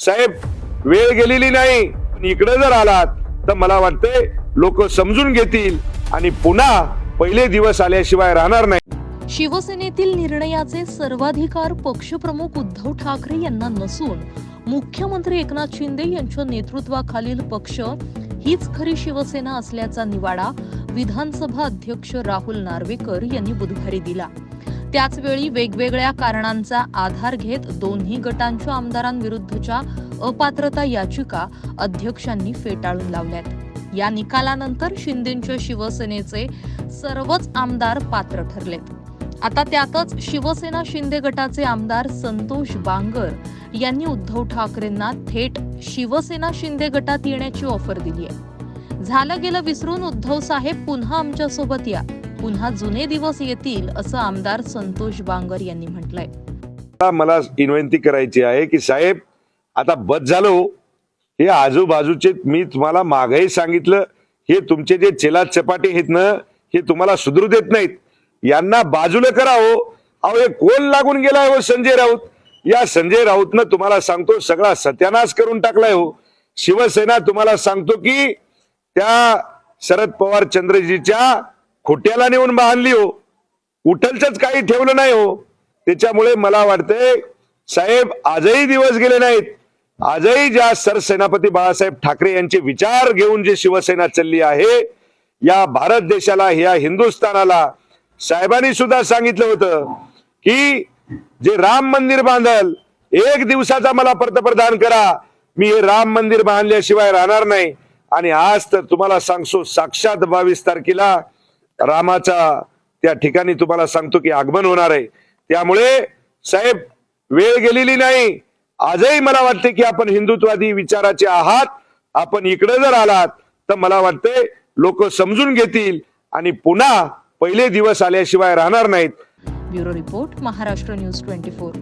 साहेब वेळ गेलेली नाही. पण इकडे जर आलात तर मला वाटतंय लोक समजून घेतील आणि पुन्हा पहिले दिवस आल्याशिवाय राहणार नाही. शिवसेनेतील निर्णयाचे सर्वाधिकार पक्षप्रमुख उद्धव ठाकरे यांना नसून मुख्यमंत्री एकनाथ शिंदे यांच्या नेतृत्वाखालील पक्ष हीच खरी शिवसेना असल्याचा निवाडा विधानसभा अध्यक्ष राहुल नार्वेकर यांनी बुधवारी दिला. त्याचवेळी वेगवेगळ्या कारणांचा आधार घेत दोन्ही गटांच्या आमदारांविरुद्धच्या अपात्रता याचिका अध्यक्षांनी फेटाळून लावल्यात. या निकालानंतर शिंदेच्या शिवसेनेचे सर्वच आमदार पात्र ठरलेत. आता त्यातच शिवसेना शिंदे गटाचे आमदार संतोष बांगर यांनी उद्धव ठाकरेंना थेट शिवसेना शिंदे गटात येण्याची ऑफर दिली आहे झालं गेलं विसरून उद्धव साहेब पुन्हा आमच्यासोबत या. पुन्हा जुने दिवस येतील असं आमदार संतोष बांगर यांनी म्हटलंय. मला विनंती करायची आहे की साहेब आता बस झालो. हे आजूबाजूचे मी तुम्हाला मागही सांगितलं. हे तुमचे जे चेला चपाटे आहेत ना हे तुम्हाला सुधरू देत नाहीत. यांना बाजूला करावं. अहो हे कोण लागून गेलाय हो संजय राऊत? या संजय राऊतनं तुम्हाला सांगतो सगळा सत्यानाश करून टाकलाय हो. शिवसेना तुम्हाला सांगतो की त्या शरद पवार चंद्रजीच्या खोट्याला नेऊन बांधली हो. उठलच काही ठेवलं नाही हो. त्याच्यामुळे मला वाटतंय साहेब आजही दिवस गेले नाहीत. आजही ज्या सरसेनापती बाळासाहेब ठाकरे यांचे विचार घेऊन जी शिवसेना चालली आहे या भारत देशाला या हिंदुस्थानाला साहेबांनी सुद्धा सांगितलं होतं की जे राम मंदिर बांधल एक दिवसाचा मला पंतप्रधान करा. मी हे राम मंदिर बांधल्याशिवाय राहणार नाही. आणि आज तर तुम्हाला सांगतो साक्षात बावीस तारखेला रामाचा त्या ठिकाणी तुम्हाला सांगतो की आगमन होणार आहे. त्यामुळे साहेब वेळ गेलेली नाही. आजही मला वाटते की आपण हिंदुत्वादी विचाराचे आहात. आपण इकडे जर आलात तर मला वाटते लोक समजून घेतील आणि पुन्हा पहिले दिवस आल्याशिवाय राहणार नाहीत. Bureau report Maharashtra news twenty four.